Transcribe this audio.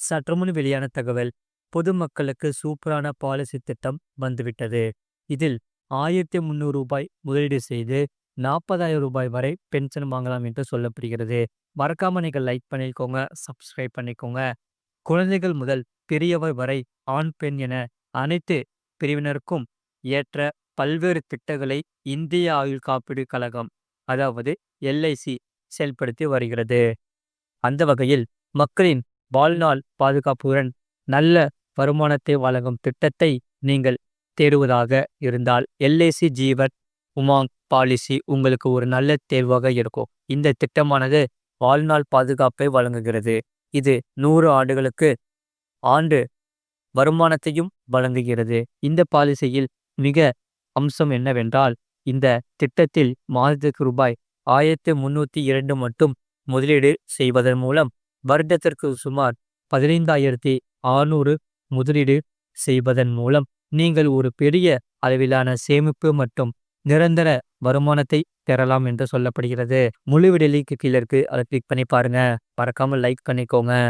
சற்றுமுன் வெளியான தகவல் பொதுமக்களுக்கு சூப்பரான பாலிசி திட்டம் வந்துவிட்டது. இதில் ஆயிரத்தி முந்நூறு ரூபாய் முதலீடு செய்து நாற்பதாயிரம் ரூபாய் வரை பென்ஷன் வாங்கலாம் என்று சொல்லப்படுகிறது. மறக்காம நீங்கள் லைக் பண்ணிக்கோங்க சப்ஸ்கிரைப் பண்ணிக்கோங்க. குழந்தைகள் முதல் பெரியவர் வரை ஆண் பெண் என அனைத்து பிரிவினருக்கும் ஏற்ற பல்வேறு திட்டங்களை இந்திய ஆயுள் காப்பீடு கழகம் அதாவது எல்ஐசி செயல்படுத்தி வருகிறது. அந்த வகையில் மக்களின் வாழ்நாள் பாதுகாப்புடன் நல்ல வருமானத்தை வழங்கும் திட்டத்தை நீங்கள் தேடுவதாக இருந்தால் எல்ஐசி ஜீவன் உமாங் பாலிசி உங்களுக்கு ஒரு நல்ல தேர்வாக இருக்கும். இந்த திட்டமானது வாழ்நாள் பாதுகாப்பை வழங்குகிறது. இது நூறு ஆண்டுகளுக்கு ஆண்டு வருமானத்தையும் வழங்குகிறது. இந்த பாலிசியில் மிக அம்சம் என்னவென்றால் இந்த திட்டத்தில் மாதத்துக்கு ரூபாய் ஆயிரத்தி முன்னூற்றி இரண்டு மட்டும் முதலீடு செய்வதன் மூலம் வருடத்திற்கு சுமார் பதினைந்தாயிரத்தி ஆறுநூறு முதலீடு செய்வதன் மூலம் நீங்கள் ஒரு பெரிய அளவிலான சேமிப்பு மற்றும் நிரந்தர வருமானத்தை பெறலாம் என்று சொல்லப்படுகிறது. முழு விடலிக்கு கீழே இருக்கு. அதை கிளிக் பண்ணி பாருங்க. மறக்காம லைக் பண்ணிக்கோங்க.